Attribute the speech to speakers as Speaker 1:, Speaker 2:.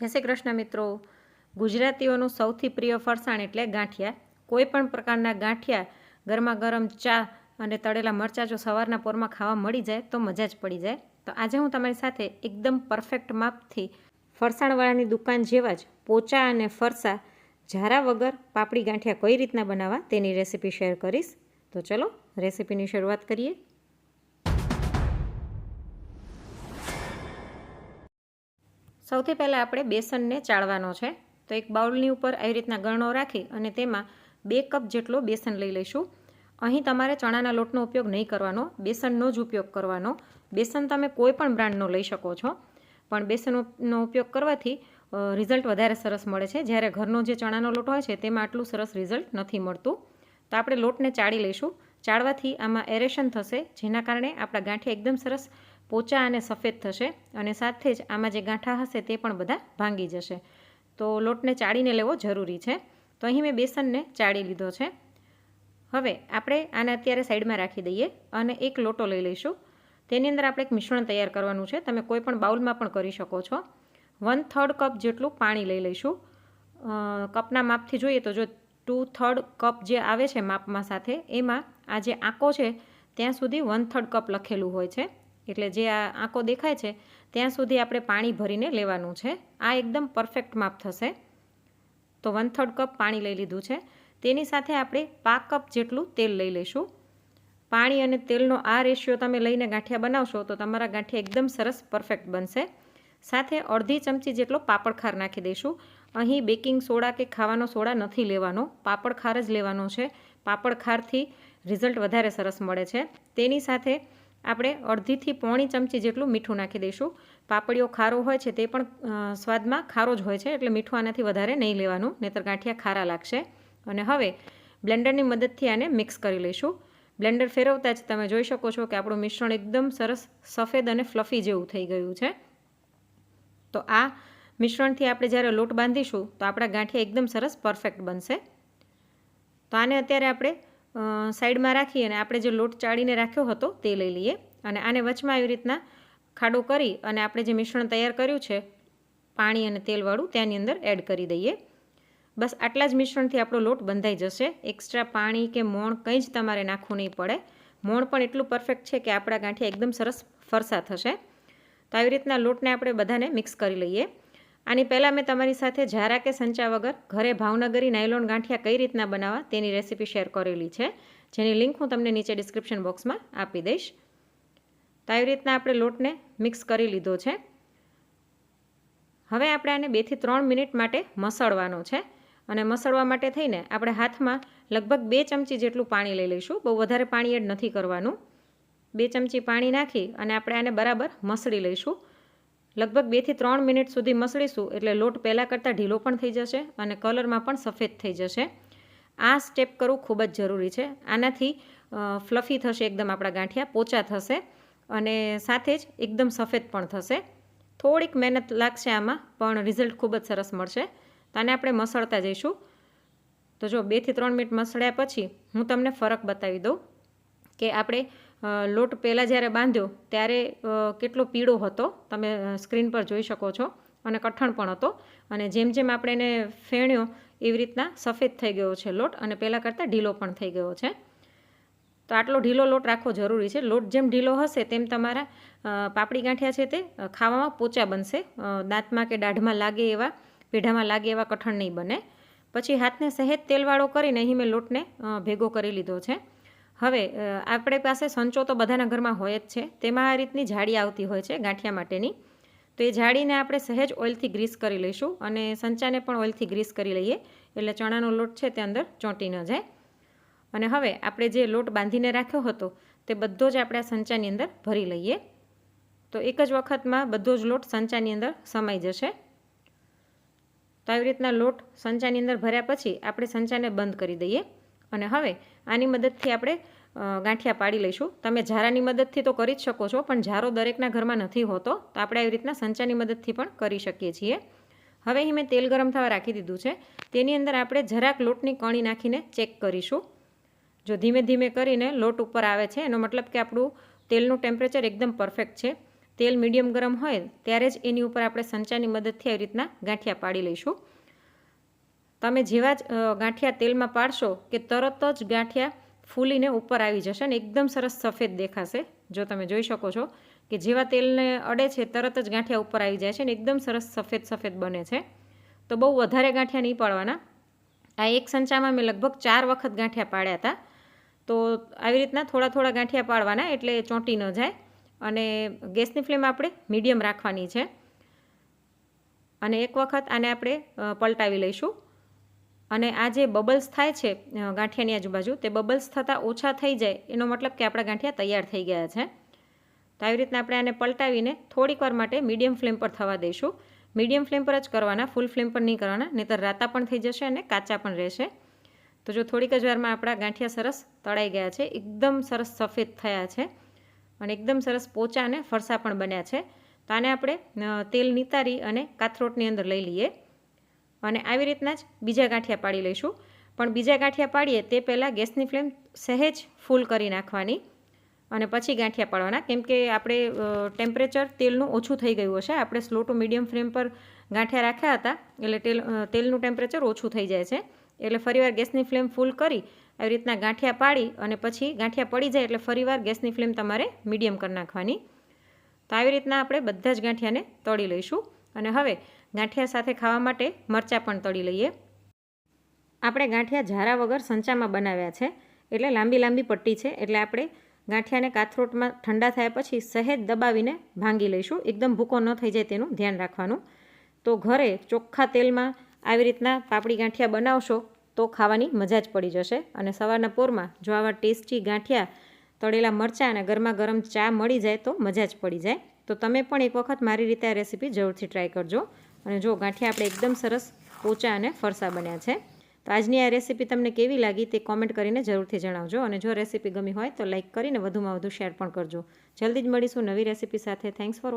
Speaker 1: જય શ્રી કૃષ્ણ મિત્રો. ગુજરાતીઓનું સૌથી પ્રિય ફરસાણ એટલે ગાંઠિયા. કોઈ પણ પ્રકારના ગાંઠિયા ગરમા ગરમ ચા અને તળેલા મરચાં જો સવારના પોરમાં ખાવા મળી જાય તો મજા જ પડી જાય. તો આજે હું તમારી સાથે એકદમ પરફેક્ટ માપથી ફરસાણવાળાની દુકાન જેવા જ પોચા અને ફરસા ઝારા વગર પાપડી ગાંઠિયા કઈ રીતના બનાવવા તેની રેસીપી શેર કરીશ. તો ચલો રેસીપીની શરૂઆત કરીએ. સૌથી પહેલાં આપણે બેસનને ચાળવાનો છે. તો એક બાઉલની ઉપર આવી રીતના ગરણો રાખી અને તેમાં બે કપ જેટલો બેસન લઈ લઈશું. અહીં તમારે ચણાના લોટનો ઉપયોગ નહીં કરવાનો, બેસનનો જ ઉપયોગ કરવાનો. બેસન તમે કોઈ પણ બ્રાન્ડનો લઈ શકો છો. પણ બેસનનો ઉપયોગ કરવાથી રિઝલ્ટ વધારે સરસ મળે છે. જ્યારે ઘરનો જે ચણાનો લોટ હોય છે, તેમાં આટલું સરસ રિઝલ્ટ નથી મળતું. તો આપણે લોટને ચાળી લઈશું. ચાળવાથી આમાં એરેશન થશે, જેના કારણે આપણા ગાંઠિયા એકદમ સરસ પોચા અને સફેદ થશે અને સાથે જ આમાં જે ગાંઠા હશે તે પણ બધા ભાંગી જશે. તો લોટને ચાળીને લેવો જરૂરી છે. તો અહીં મેં બેસનને ચાળી લીધો છે. હવે આપણે આને અત્યારે સાઈડમાં રાખી દઈએ અને એક લોટો લઈ લઈશું. તેની અંદર આપણે એક મિશ્રણ તૈયાર કરવાનું છે. તમે કોઈ પણ બાઉલમાં પણ કરી શકો છો. વન થર્ડ કપ જેટલું પાણી લઈ લઈશું. કપના માપથી જોઈએ તો જો ટુ થર્ડ કપ જે આવે છે માપમાં સાથે, એમાં આ જે આંકો છે, ત્યાં સુધી વન થર્ડ કપ લખેલું હોય છે. એટલે જે આ આંકો દેખાય છે, ત્યાં સુધી આપણે પાણી ભરીને લેવાનું છે. આ એકદમ પરફેક્ટ માપ થશે. તો વન થર્ડ કપ પાણી લઈ લીધું છે. તેની સાથે આપણે પાંચ કપ જેટલું તેલ લઈ લઈશું. પાણી અને તેલનો આ રેશિયો તમે લઈને ગાંઠિયા બનાવશો તો તમારા ગાંઠિયા એકદમ સરસ પરફેક્ટ બનશે. સાથે અડધી ચમચી જેટલો પાપડખાર નાખી દઈશું. અહીં બેકિંગ સોડા કે ખાવાનો સોડા નથી લેવાનો. પાપડખાર જ લેવાનો છે. પાપડખારથી રિઝલ્ટ વધારે સરસ મળે છે. તેની સાથે આપણે અડધીથી પોણી ચમચી જેટલું મીઠું નાખી દઈશું. પાપડીઓ ખારો હોય છે તે પણ સ્વાદમાં ખારો જ હોય છે, એટલે મીઠું આનાથી વધારે નહીં લેવાનું, નહીતર ગાંઠિયા ખારા લાગશે. અને હવે બ્લેન્ડરની મદદથી આને મિક્સ કરી લઈશું. બ્લેન્ડર ફેરવતા જ તમે જોઈ શકો છો કે આપણું મિશ્રણ એકદમ સરસ, સફેદ અને ફ્લફી જેવું થઈ ગયું છે. તો આ મિશ્રણથી આપણે જ્યારે લોટ બાંધીશું, તો આપણા ગાંઠિયા એકદમ સરસ પરફેક્ટ બનશે. તો આને અત્યારે આપણે સાઈડમાં રાખી અને આપણે જે લોટ ચાળીને રાખ્યો હતો તે લઈ લઈએ અને આને વચમાં આવી રીતના ખાડો કરી અને આપણે જે મિશ્રણ તૈયાર કર્યું છે, પાણી અને તેલવાળું ત્યાંની અંદર એડ કરી દઈએ. બસ આટલા જ મિશ્રણથી આપણો લોટ બંધાઈ જશે. એક્સ્ટ્રા પાણી કે મોણ કંઈ જ તમારે નાખવું નહીં પડે. મોણ પણ એટલું પરફેક્ટ છે કે આપણા ગાંઠિયા એકદમ સરસ ફરસા થશે. તો આવી રીતના લોટને આપણે બધાને મિક્સ કરી લઈએ. આની પહેલાં મેં તમારી સાથે ઝારા કે સંચા વગર ઘરે ભાવનગરી નાયલોન ગાંઠિયા કઈ રીતના બનાવવા તેની રેસીપી શેર કરેલી છે, જેની લિંક હું તમને નીચે ડિસ્ક્રિપ્શન બોક્સમાં આપી દઈશ. તો આવી રીતના આપણે લોટને મિક્સ કરી લીધો છે. હવે આપણે આને બેથી ત્રણ મિનિટ માટે મસળવાનો છે અને મસળવા માટે થઈને આપણે હાથમાં લગભગ બે ચમચી જેટલું પાણી લઈ લઈશું. બહુ વધારે પાણી એડ નથી કરવાનું. બે ચમચી પાણી નાખી અને આપણે આને બરાબર મસળી લઈશું. લગભગ બેથી ત્રણ મિનિટ સુધી મસળીશું એટલે લોટ પહેલાં કરતાં ઢીલો પણ થઈ જશે અને કલરમાં પણ સફેદ થઈ જશે. આ સ્ટેપ કરવું ખૂબ જ જરૂરી છે. આનાથી ફ્લફી થશે એકદમ આપણા ગાંઠિયા, પોચા થશે અને સાથે જ એકદમ સફેદ પણ થશે. થોડીક મહેનત લાગશે આમાં, પણ રિઝલ્ટ ખૂબ જ સરસ મળશે. તો આને આપણે મસળતા જઈશું. તો જો બેથી ત્રણ મિનિટ મસળ્યા પછી હું તમને ફરક બતાવી દઉં કે આપણે લોટ પહેલાં જ્યારે બાંધ્યો ત્યારે કેટલો પીળો હતો, તમે સ્ક્રીન પર જોઈ શકો છો. અને કઠણ પણ હતો. અને જેમ જેમ આપણે એને ફેણ્યો, એવી રીતના સફેદ થઈ ગયો છે લોટ અને પહેલાં કરતાં ઢીલો પણ થઈ ગયો છે. તો આટલો ઢીલો લોટ રાખવો જરૂરી છે. લોટ જેમ ઢીલો હશે તેમ તમારા પાપડી ગાંઠિયા છે તે ખાવામાં પોચા બનશે. દાંતમાં કે દાઢમાં લાગે એવા, પેઢામાં લાગે એવા કઠણ નહીં બને. પછી હાથને સહેજ તેલવાળો કરીને અહીં મેં લોટને ભેગો કરી લીધો છે. હવે આપણે પાસે સંચો તો બધાના ઘરમાં હોય જ છે. તેમાં આ રીતની જાળી આવતી હોય છે ગાંઠિયા માટેની. તો એ જાળીને આપણે સહેજ ઓઇલથી ગ્રીસ કરી લઈશું અને સંચાને પણ ઓઇલથી ગ્રીસ કરી લઈએ. એટલે ચણાનો લોટ છે તે અંદર ચોંટી ન જાય. અને હવે આપણે જે લોટ બાંધીને રાખ્યો હતો તે બધો જ આપણે સંચાની અંદર ભરી લઈએ. તો એક જ વખતમાં બધો જ લોટ સંચાની અંદર સમાઈ જશે. તો આવી રીતના લોટ સંચાની અંદર ભર્યા પછી આપણે સંચાને બંધ કરી દઈએ. અને હવે આની મદદથી આપણે ગાંઠિયા પાડી લઈશું. તમે ઝારાની મદદથી તો કરી જ શકો છો, પણ ઝારો દરેકના ઘરમાં નથી હોતો, તો આપણે આવી રીતના સંચાની મદદથી પણ કરી શકીએ છીએ. હવે અહીં મેં તેલ ગરમ થવા રાખી દીધું છે. તેની અંદર આપણે જરાક લોટની કણી નાખીને ચેક કરીશું. જો ધીમે ધીમે કરીને લોટ ઉપર આવે છે, એનો મતલબ કે આપણું તેલનું ટેમ્પરેચર એકદમ પરફેક્ટ છે. તેલ મીડિયમ ગરમ હોય, ત્યારે જ એની ઉપર આપણે સંચાની મદદથી આવી રીતના ગાંઠિયા પાડી લઈશું. તમે જેવા જ ગાંઠિયા તેલમાં પાડશો કે તરત જ ગાંઠિયા ફૂલીને ઉપર આવી જશે અને એકદમ સરસ સફેદ દેખાશે. જો તમે જોઈ શકો છો કે જેવા તેલને અડે છે, તરત જ ગાંઠિયા ઉપર આવી જાય છે અને એકદમ સરસ સફેદ સફેદ બને છે. તો બહુ વધારે ગાંઠિયા નહીં પાડવાના. આ એક સંચામાં મેં લગભગ ચાર વખત ગાંઠિયા પાડ્યા હતા. તો આવી રીતના થોડા થોડા ગાંઠિયા પાડવાના એટલે ચોંટી ન જાય અને ગેસની ફ્લેમ આપણે મીડિયમ રાખવાની છે. અને એક વખત આને આપણે પલટાવી લઈશું. અને આ જે બબલ્સ થાય છે ગાંઠિયાની આજુબાજુ, તે બબલ્સ થતાં ઓછા થઈ જાય, એનો મતલબ કે આપણા ગાંઠિયા તૈયાર થઈ ગયા છે. તો આવી રીતના આપણે આને પલટાવીને થોડીક વાર માટે મીડિયમ ફ્લેમ પર થવા દઈશું. મીડિયમ ફ્લેમ પર જ કરવાના, ફૂલ ફ્લેમ પર નહીં કરવાના, નહીંતર રાતા પણ થઈ જશે અને કાચા પણ રહેશે. તો જો થોડીક જ વારમાં આપણા ગાંઠિયા સરસ તળાઈ ગયા છે, એકદમ સરસ સફેદ થયા છે અને એકદમ સરસ પોચા અને ફરસા પણ બન્યા છે. તો આને આપણે તેલ નિતારી અને કાથરોટની અંદર લઈ લઈએ. અને આવી રીતના જ બીજા ગાંઠિયા પાડી લઈશું. પણ બીજા ગાંઠિયા પાડીએ તે પહેલાં ગેસની ફ્લેમ સહેજ ફૂલ કરી નાખવાની અને પછી ગાંઠિયા પાડવાના. કેમ કે આપણે ટેમ્પરેચર તેલનું ઓછું થઈ ગયું હશે. આપણે સ્લો ટુ મીડિયમ ફ્લેમ પર ગાંઠિયા રાખ્યા હતા. એટલે તેલ તેલનું ટેમ્પરેચર ઓછું થઈ જાય છે. એટલે ફરીવાર ગેસની ફ્લેમ ફૂલ કરી આવી રીતના ગાંઠિયા પાડી અને પછી ગાંઠિયા પડી જાય એટલે ફરીવાર ગેસની ફ્લેમ તમારે મીડિયમ કરી નાખવાની. તો આવી રીતના આપણે બધા જ ગાંઠિયાને તળી લઈશું. અને હવે ગાંઠિયા સાથે ખાવા માટે મરચાં પણ તળી લઈએ. આપણે ગાંઠિયા ઝારા વગર સંચામાં બનાવ્યા છે. એટલે લાંબી લાંબી પટ્ટી છે. એટલે આપણે ગાંઠિયાને કાથરોટમાં ઠંડા થયા પછી સહેજ દબાવીને ભાંગી લઈશું. એકદમ ભૂકો ન થઈ જાય તેનું ધ્યાન રાખવાનું. તો ઘરે ચોખ્ખા તેલમાં આવી રીતના પાપડી ગાંઠિયા બનાવશો તો ખાવાની મજા જ પડી જશે. અને સવારના પોરમાં જો આવા ટેસ્ટી ગાંઠિયા તળેલા મરચાં અને ગરમા ગરમ ચા મળી જાય તો મજા જ પડી જાય. તો તમે પણ એક વખત મારી રીતે આ રેસીપી જરૂરથી ટ્રાય કરજો. અને જો ગાંઠિયા આપણે એકદમ સરસ પોચા અને ફરસા બન્યા છે, તો આજની આ રેસીપી તમને કેવી લાગી તે કોમેન્ટ કરીને જરૂરથી જણાવજો. અને જો રેસીપી ગમી હોય તો લાઇક કરીને વધુમાં વધુ શેર પણ કરજો. જલ્દી જ મળીશું નવી રેસીપી સાથે. Thanks for